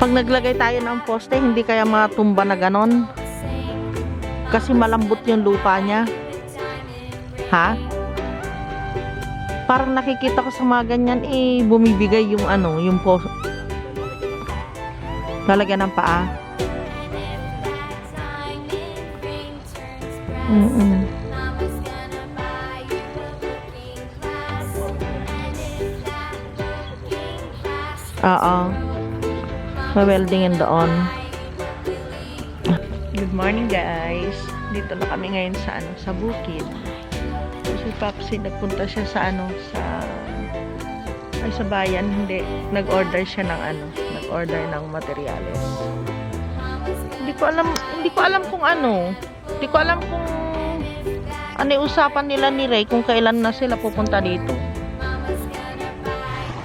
Pag naglagay tayo ng poste, hindi kaya matumba na ganon. Kasi malambot yung lupa niya. Ha? Parang nakikita ko sa mga ganyan, eh, bumibigay yung ano, yung post. Lalagyan ng paa. Mm-mm. Oo. Pa-weldingin doon. Good morning guys. Dito na kami ngayon sa ano, sa bukid. Si Papsi nagpunta siya sa ano, sa ay sa bayan, hindi. Nag-order siya ng ano, nag-order ng materyales. Hindi ko alam, hindi ko alam kung ano. Hindi ko alam kung ano usapan nila ni Ray kung kailan na sila pupunta dito.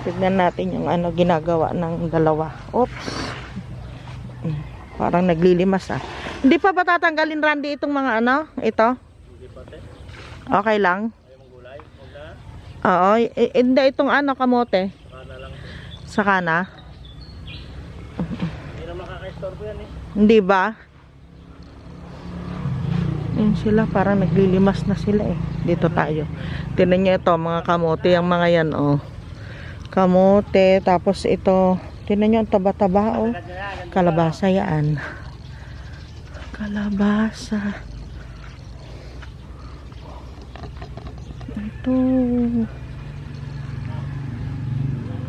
Tignan natin yung ano ginagawa ng dalawa. Oops. Mm, Parang naglilimas ah. Hindi pa ba tatanggalin Randy itong mga ano? Ito? Okay lang? Oo. Hindi itong ano kamote. Saka na? Hindi na makaka-istorbo yan eh. Hindi ba? Yun sila, parang naglilimas na sila eh. Dito tayo. Tinan nyo ito, mga kamote, ang mga yan, oh. Kamote, tapos ito, tinan nyo ang taba-taba, oh. Kalabasa yan. Kalabasa. Ito.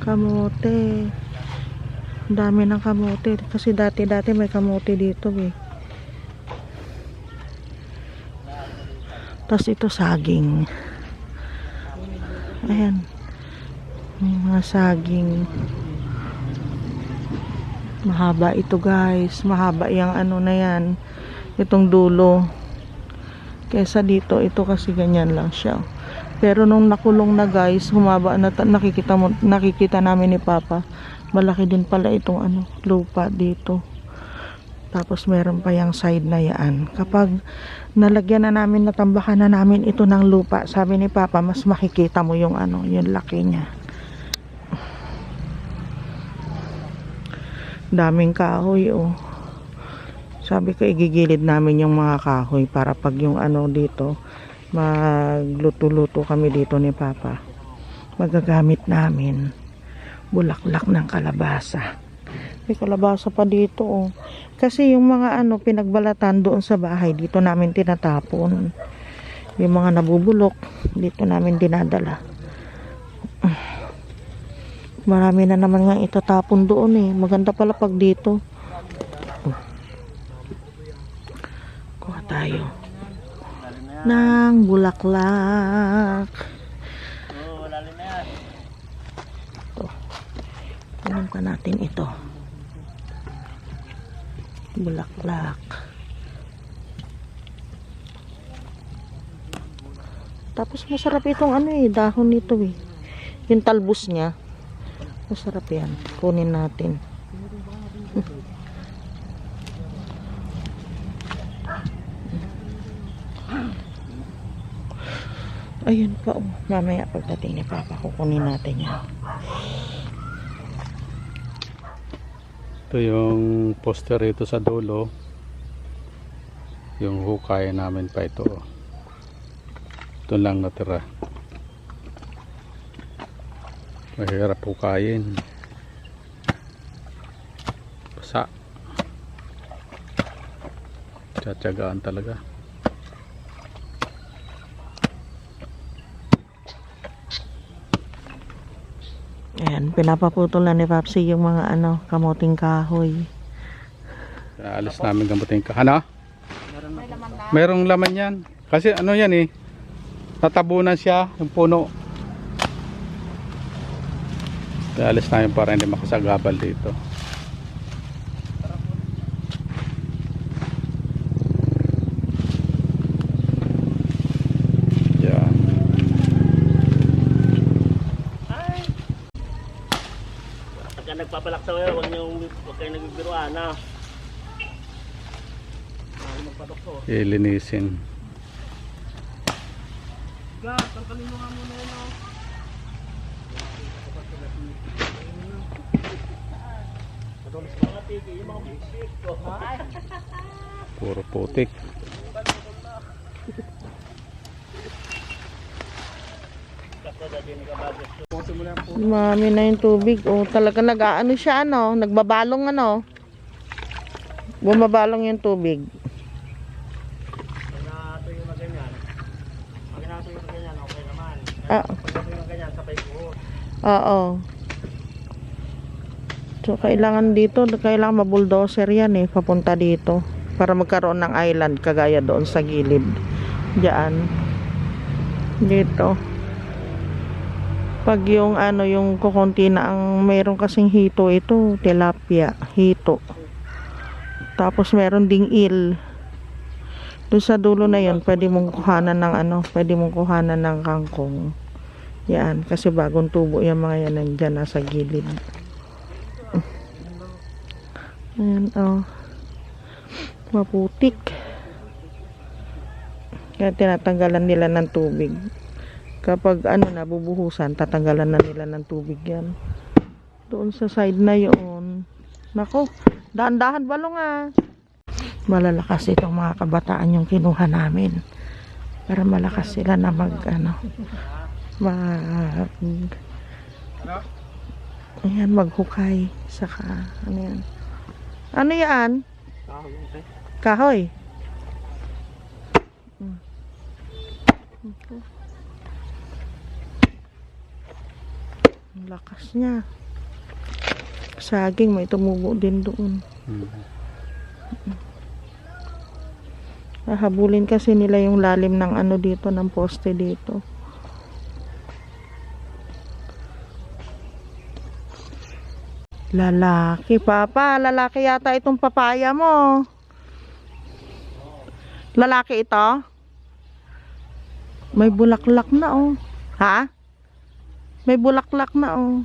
Kamote. Dami ng kamote. Kasi dati-dati may kamote dito eh. Tapos ito saging. Ayan. May mga saging. Mahaba ito guys. Mahaba yung ano na yan. Itong dulo. Kesa dito, ito kasi ganyan lang siya. Pero nung nakulong na guys, humaba na ta- nakikita mo nakikita namin ni Papa. Malaki din pala itong ano, lupa dito. Tapos meron pa yung side na yan. Kapag nalagyan na namin, natambakan na namin ito ng lupa, sabi ni Papa, mas makikita mo yung ano, yung laki niya. Daming kahoy, oh. Sabi ko, igigilid namin yung mga kahoy para pag yung ano dito, magluto-luto kami dito ni Papa. Magagamit namin bulaklak ng kalabasa. May kalabasa pa dito, oh. Kasi yung mga ano, pinagbalatan doon sa bahay, dito namin tinatapon. Yung mga nabubulok, dito namin dinadala. Marami na naman nga itatapon doon eh. Maganda pala pag dito. Kuha tayo. Ng bulaklak. Oo, lalim na yan. Kunin pa natin ito. Bulaklak. Tapos masarap itong ano eh, dahon nito eh. Yung talbos niya. Masarap yan. Kunin natin. Ayun pa oh. Mamaya pagdating ni Papa, kukunin natin yan. Ito yung poster ito sa dulo. Yung hukay namin pa ito. Ito lang natira. Mahirap hukayin. Basa. Tsatsagaan talaga. Ayan, pinapaputol na ni Papsi yung mga ano, kamuting kahoy. Alis namin gamutin ka. Ano? Merong laman yan. Kasi ano yan eh. Natabunan siya yung puno. Alis namin para hindi makasagabal dito. Yan. pagka nagpapalaksaw kayo, huwag niyo huwag kayo nagbibiruan na. Ay, magpadoktor. Ilinisin. Gas, tanggalin mo nga muna yun, oh. Puro putik. Mami na yung tubig. Oh, talaga nag-ano siya, ano? Nagbabalong, ano? Bumabalong yung tubig. Pag natuyo na ganyan, pag natuyo na ganyan, okay naman. Ah, Pag natuyo na ganyan, sabay buhos. Oo. So, kailangan dito, kailangan mabulldozer yan eh, papunta dito. Para magkaroon ng island, kagaya doon sa gilid. Diyan. Dito. Pag yung ano, yung kukunti na ang meron kasing hito ito, tilapia, hito. Tapos meron ding il. Doon sa dulo na yun, pwede mong kuhanan ng ano, pwede mong kuhanan ng kangkong. Yan, kasi bagong tubo yung mga yan nandyan nasa gilid. Ayan, oh. Maputik. Kaya tinatanggalan nila ng tubig. Kapag ano na, bubuhusan, tatanggalan na nila ng tubig yan. Doon sa side na yun. Nako, dahan-dahan balong ah. Malalakas itong mga kabataan yung kinuha namin. Para malakas sila na mag, ano, mag, ayan, maghukay. Saka, ano yan. Ano yan? Ah. Kahoy. Mm. Ang lakas niya. Saging, may tumubo din doon. Hmm. Hahabulin kasi nila yung lalim ng ano dito, ng poste dito. Lalaki, papa. Lalaki yata itong papaya mo. Lalaki ito? May bulaklak na oh. Ha? May bulaklak na oh.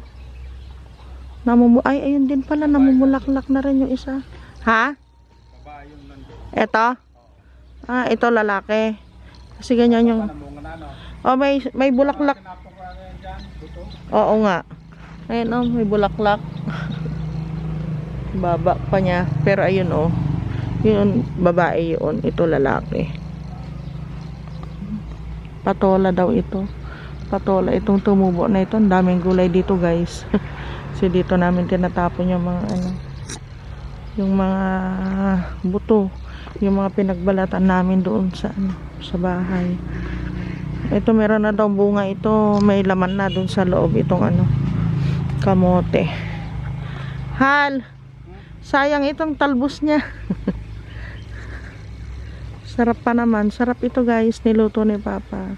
Namumu ay ayun din pala namumulaklak na rin yung isa. Ha? Ito? Ah, ito lalaki. Kasi ganyan yung Oh, may may bulaklak. Oo nga. Ayun oh, may bulaklak. Baba pa niya. Pero ayun oh. Yun, babae yun. Ito lalaki. Patola daw ito. Patola itong tumubo na ito. Ang daming gulay dito guys. Kasi dito namin tinatapon yung mga ano. Yung mga buto. Yung mga pinagbalatan namin doon sa ano, sa bahay. Ito meron na daw bunga ito. May laman na doon sa loob itong ano. Kamote. Hal. Sayang itong talbos niya. Sarap pa naman. Sarap ito guys. Niluto ni Papa.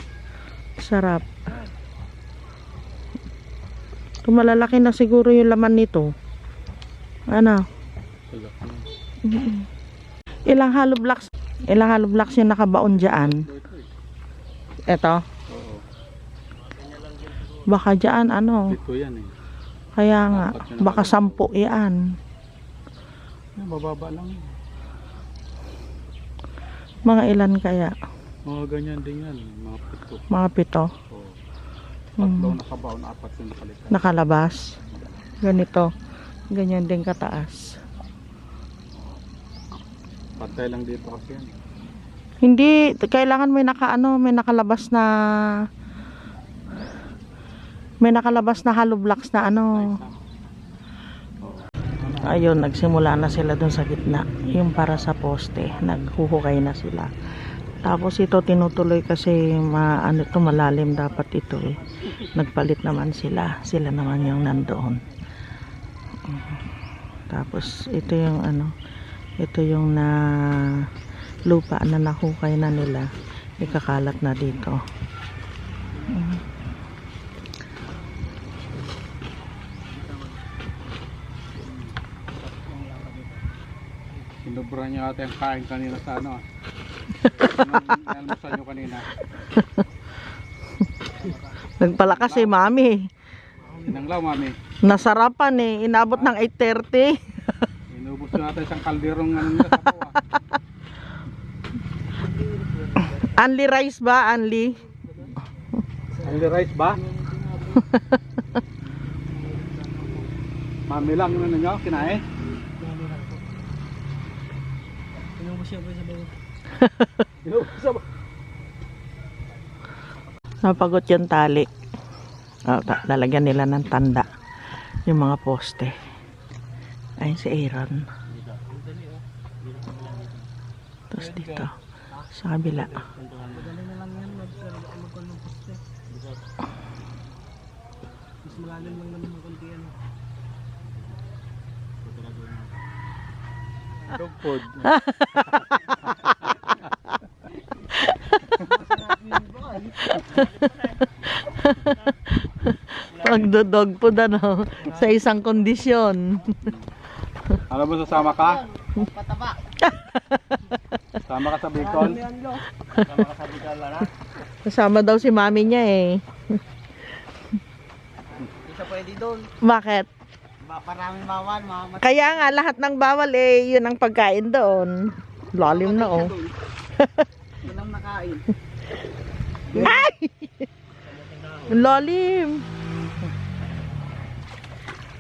Sarap. Ito malalaki na siguro yung laman nito. Ano? Ilang hollow blocks? Ilang hollow blocks yung nakabaon dyan? Oo. Baka dyan ano? Dito yan eh. Kaya nga. Baka sampu yan. Mababa lang. Mga ilan kaya? Mga ganyan din yan. Mga pito. Mga pito. Oo. Tatlo nakabaon, apat yung nakalitan. Nakalabas. Ganito. Ganyan din kataas. Patay lang dito kasi yan. Hindi, kailangan may nakaano, may nakalabas na may nakalabas na hollow blocks na ano. Ayun, nagsimula na sila dun sa gitna. Yung para sa poste, naghuhukay na sila. Tapos ito tinutuloy kasi ma, ano to, malalim dapat ito eh. Nagpalit naman sila. Sila naman yung nandoon. Tapos ito yung ano, ito yung na lupa na nahukay na nila. Ikakalat na dito. Sinubra niya ata yung kain kanina sa ano. ah. Anong almusal nyo kanina? Nagpalakas si mami. Inanglaw, mami. Nasarapan eh. Inabot ng 8.30. Inubos na natin isang kalderong ano nila sa. Anli rice ba? Anli? Only rice ba? Mami lang ano nyo, kinain? Inubos siya sa bago. Inubos na ba? Napagot yung tali. Oh, lalagyan nila ng tanda. Yung mga poste. Ayun si Aaron. Tapos dito. Sa kabila. Mas malalim lang naman ng konti ano. Dog food. Pagdodog po ano, sa isang kondisyon. Ano mo sasama ka? Pataba. Sama ka sa Bicol? Yan lo. Tama ka sa bigala na. Kasama daw si mami niya eh. Siya pwede doon. Bakit? Maraming bawal. Mga Kaya nga lahat ng bawal eh, yun ang pagkain doon. Lalim na oh. Yun ang nakain. Ay! Lalim.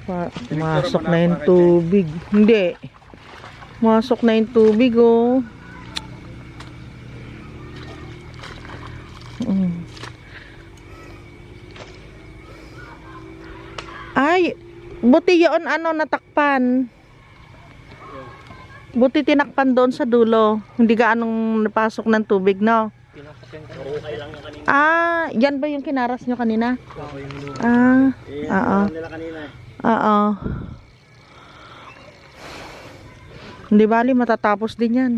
Pa masok na yung tubig. Hindi. Masok na yung tubig oh. Mm. Ay, buti yun ano natakpan. Buti tinakpan doon sa dulo. Hindi ka anong napasok ng tubig, no? Ah, yan ba yung kinaras nyo kanina? Ah, Oo. oo. Hindi bali, matatapos din yan.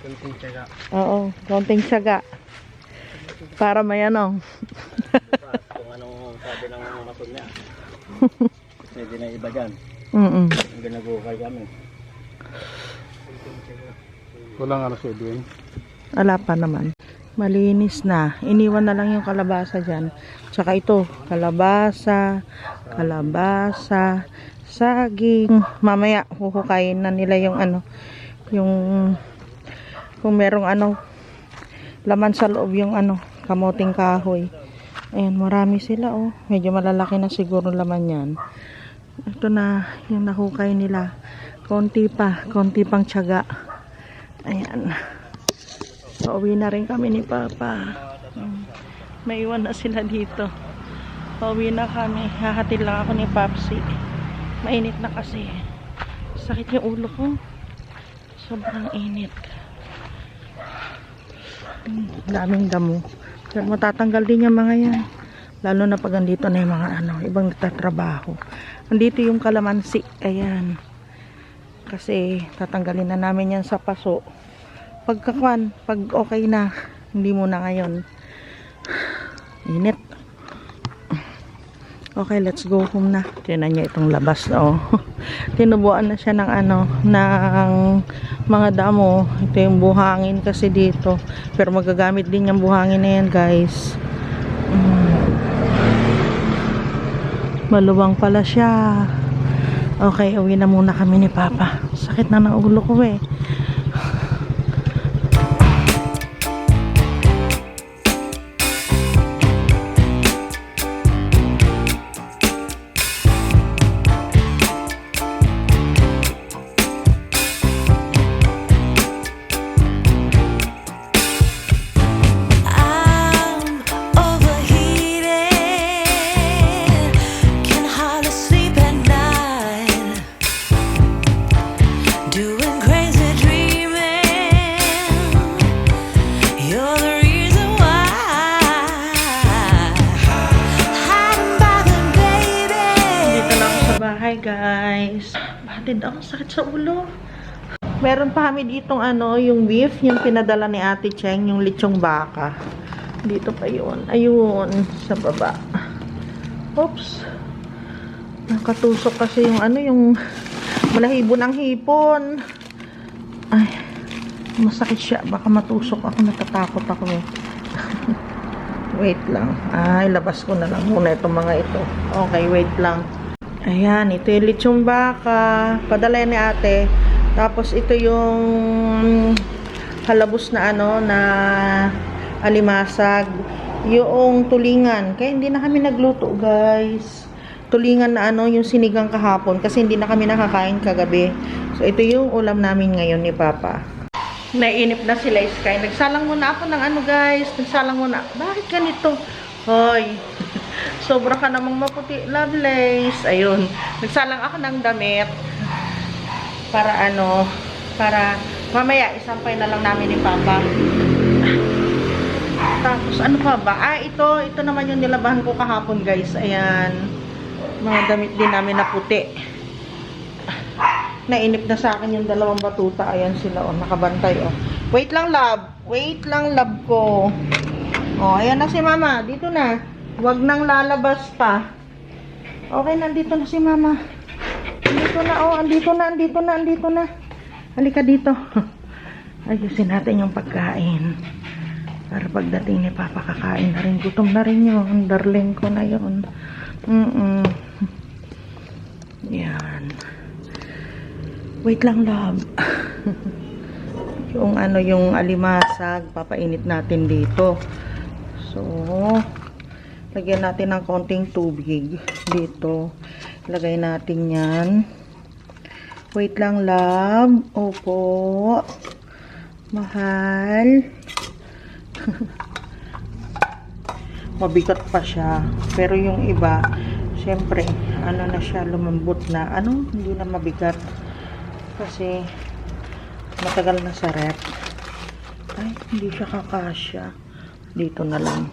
Kunting tiyaga. Oo, konting syaga. Para may ano. Bukas kung anong sabi ng mason niya. Pwede na iba dyan. Mm Ang ginagukay kami. Walang sa Edwin. Wala pa naman. Malinis na. Iniwan na lang yung kalabasa dyan. Tsaka ito, kalabasa, kalabasa, saging. Mamaya, huhukayin na nila yung ano, yung, kung merong ano, laman sa loob yung ano, kamoting kahoy. Ayan, marami sila oh. Medyo malalaki na siguro laman yan. Ito na yung nahukay nila. Konti pa, konti pang tiyaga. Ayan. Pauwi na rin kami ni Papa. Mm. Maiwan na sila dito. Pauwi na kami. Hahatid lang ako ni Papsi. Mainit na kasi. Sakit yung ulo ko. Sobrang init. Mm, daming damo. Pero matatanggal din yung mga yan. Lalo na pag andito na yung mga ano, ibang nagtatrabaho. Andito yung kalamansi. Ayan. Kasi tatanggalin na namin yan sa paso pagkakwan, pag okay na, hindi muna ngayon. Init. Okay, let's go home na. Tinan niyo itong labas, oh. Tinubuan na siya ng ano, ng mga damo. Ito yung buhangin kasi dito. Pero magagamit din yung buhangin na yan, guys. Mm. Maluwang pala siya. Okay, uwi na muna kami ni Papa. Sakit na ng ulo ko eh. Bahay, guys. Batid ako, sakit sa ulo. Meron pa kami ditong ano, yung beef, yung pinadala ni Ate Cheng, yung lechong baka. Dito pa yun. Ayun, sa baba. Oops. Nakatusok kasi yung ano, yung malahibo ng hipon. Ay, masakit siya. Baka matusok ako, natatakot ako eh. Wait lang. Ay, labas ko na lang muna itong mga ito. Okay, wait lang. Ayan, ito yung lechong baka. Padala ni ate. Tapos ito yung halabos na ano, na alimasag. Yung tulingan. Kaya hindi na kami nagluto, guys. Tulingan na ano, yung sinigang kahapon. Kasi hindi na kami nakakain kagabi. So, ito yung ulam namin ngayon ni Papa. Nainip na sila, Sky. Nagsalang muna ako ng ano, guys. Nagsalang muna. Bakit ganito? Hoy. Sobra ka namang maputi. Lovelace. Ayun. Nagsalang ako ng damit. Para ano, para mamaya isampay na lang namin ni Papa. Tapos ano pa ba? Ah, ito, ito naman yung nilabahan ko kahapon, guys. Ayan. Mga damit din namin na puti. Nainip na sa akin yung dalawang batuta. Ayan sila, oh, nakabantay, oh. Wait lang, love. Wait lang, love ko. Oh, ayan na si mama. Dito na. Huwag nang lalabas pa. Okay, nandito na si mama. Andito na, oh. Andito na, andito na, andito na. Halika dito. Ayusin natin yung pagkain. Para pagdating ni Papa, kakain na rin. Gutom na rin yun. Darling ko na yun. Mm-mm. Yan. Wait lang, love. yung ano, yung alimasag, papainit natin dito. So, lagyan natin ng konting tubig dito. Lagay natin yan. Wait lang, love. Opo. Mahal. Mabigat pa siya. Pero yung iba, syempre, ano na siya, lumambot na. Ano? Hindi na mabigat. Kasi, matagal na sa rep. Ay, hindi siya kakasya. Dito na lang.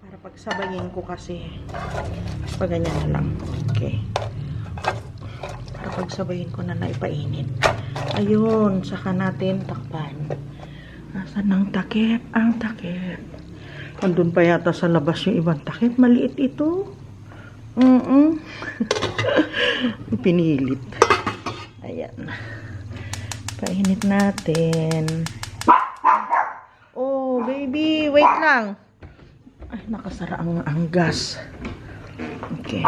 Para pagsabayin ko kasi. Pag ganyan na lang. Okay. Para pagsabayin ko na naipainit. Ayun, saka natin takpan. Nasaan ang takip? Ang takip. Andun pa yata sa labas yung ibang takip. Maliit ito. Mm Pinilit. Ayan. Painit natin. Oh, baby. Wait lang. Ay, nakasara ang, ang gas. Okay.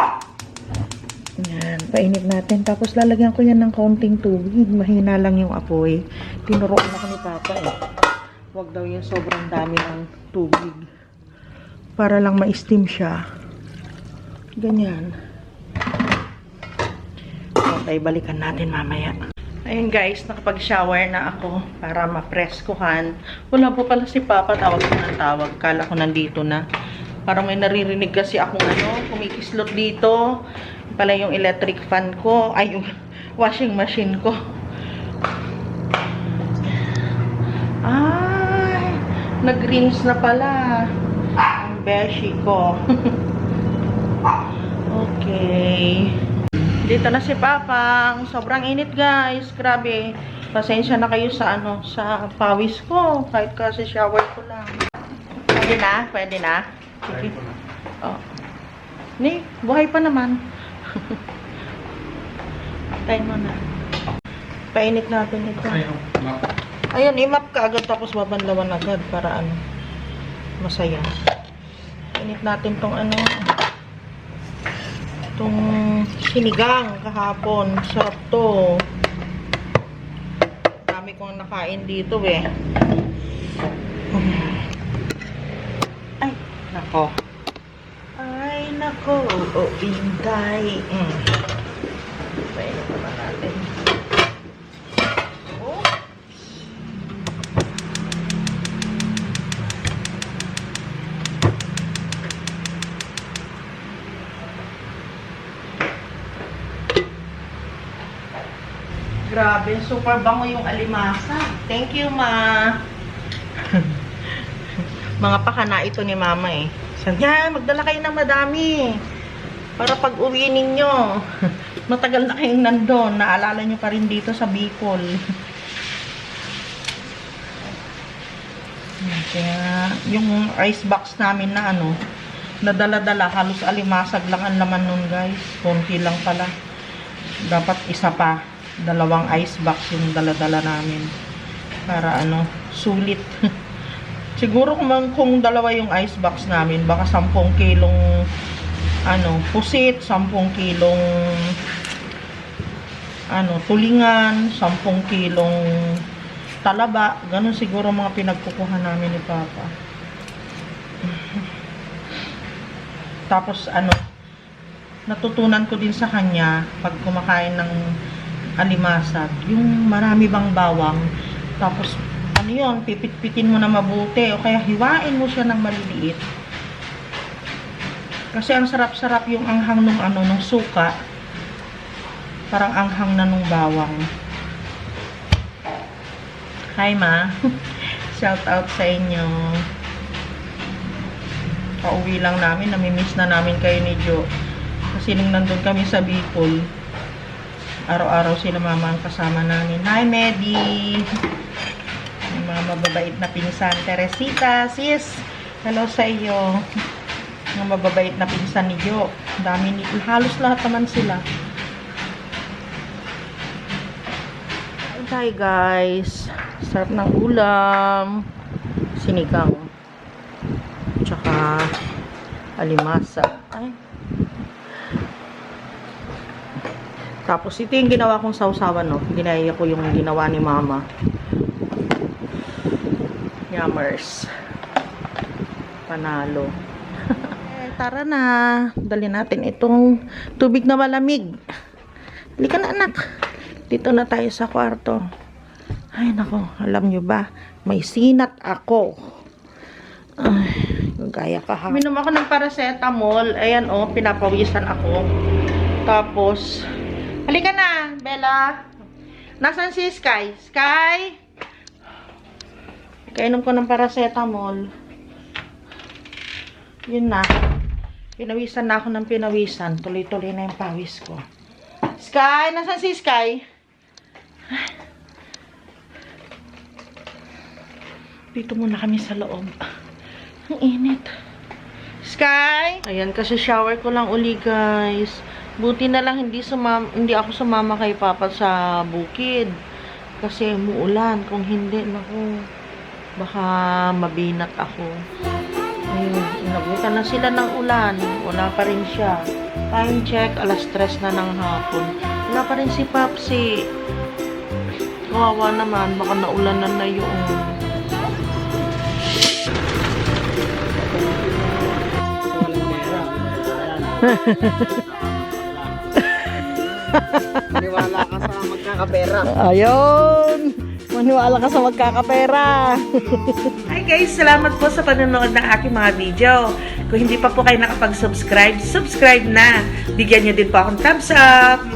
Yan. Painit natin. Tapos lalagyan ko yan ng kaunting tubig. Mahina lang yung apoy. Tinuruan ako ni Papa eh. Huwag daw yung sobrang dami ng tubig. Para lang ma-steam siya. Ganyan. Okay, balikan natin mamaya. Ayun guys, nakapag-shower na ako para ma-preskohan. Wala po pala si Papa, tawag ko ng tawag. Kala ko nandito na. Parang may naririnig kasi akong ano, kumikislot dito. Pala yung electric fan ko, ay yung washing machine ko. Ay, nag-rinse na pala ang beshi ko. okay. Dito na si Papang. Sobrang init, guys. Grabe. Pasensya na kayo sa ano, sa pawis ko. Kahit kasi shower ko lang. Pwede na? Pwede na? Sige. Oh. Ni, buhay pa naman. Tayo mo na. Painit natin ito. Ayun, imap ka agad tapos babanlawan agad para ano, masaya. Painit natin tong ano, itong sinigang kahapon. Sarap to. Dami kong nakain dito eh. Ay, nako. Ay, nako. O, inday. Mm. Painit naman natin. Oh. Grabe, super bango yung alimasa. Thank you, ma. Mga pakana ito ni mama eh. Sabi niya, magdala kayo ng madami. Para pag uwi ninyo, matagal na kayong nandun. Naalala nyo pa rin dito sa Bicol. Yan, Kaya, yung ice box namin na ano, nadala-dala, halos alimasag lang ang laman nun guys. Konti lang pala. Dapat isa pa. Dalawang ice box yung dala-dala namin. Para ano, sulit. Siguro kung, kung dalawa yung ice box namin, baka 10 kilong ano, pusit, 10 kilong ano, tulingan, 10 kilong talaba, ganun siguro mga pinagkukuha namin ni Papa. Tapos ano, natutunan ko din sa kanya pag kumakain ng alimasag, yung marami bang bawang, tapos ano yun, pipit-pitin mo na mabuti o kaya hiwain mo siya ng maliliit. Kasi ang sarap-sarap yung anghang nung ano, nung suka. Parang anghang na nung bawang. Hi, Ma. Shout out sa inyo. Pauwi lang namin. Namimiss na namin kayo ni Jo. Kasi nung nandun kami sa Bicol, araw-araw sila mama ang kasama namin. Hi, Medi! Yung mga mababait na pinsan. Teresita, sis! Hello sa iyo. Yung mababait na pinsan ni Jo. Dami ni halos lahat naman sila. Hi guys. Sarap ng ulam. Sinigang. Tsaka alimasa. Ay. Tapos ito yung ginawa kong sausawan, no. Ginaya ko yung ginawa ni mama. Yummers. Panalo. eh, tara na. Dali natin itong tubig na malamig. Halika na anak. Dito na tayo sa kwarto. Ay nako, alam nyo ba? May sinat ako. Ay, gaya ka ha. Minom ako ng paracetamol. Ayan oh, pinapawisan ako. Tapos, halika na, Bella. Nasaan si Sky? Sky? Kainom ko ng paracetamol. Yun na. Pinawisan na ako ng pinawisan. Tuloy-tuloy na yung pawis ko. Sky? Nasaan si Sky? Dito muna kami sa loob. Ang init. Sky? Ayan, kasi shower ko lang uli, guys. Buti na lang hindi, sumama, hindi ako sumama kay Papa sa bukid. Kasi muulan. Kung hindi, naku, baka mabinat ako. Ayun, na sila ng ulan. Wala pa rin siya. Time check, alas 3 na ng hapon. Wala pa rin si Papsi. Kawawa naman, baka naulanan na yung Walang pera. Maniwala ka sa magkakapera. Ayun! Maniwala ka sa magkakapera. Hi guys! Salamat po sa panonood ng aking mga video. Kung hindi pa po kayo nakapag-subscribe, subscribe na. Bigyan nyo din po akong thumbs up.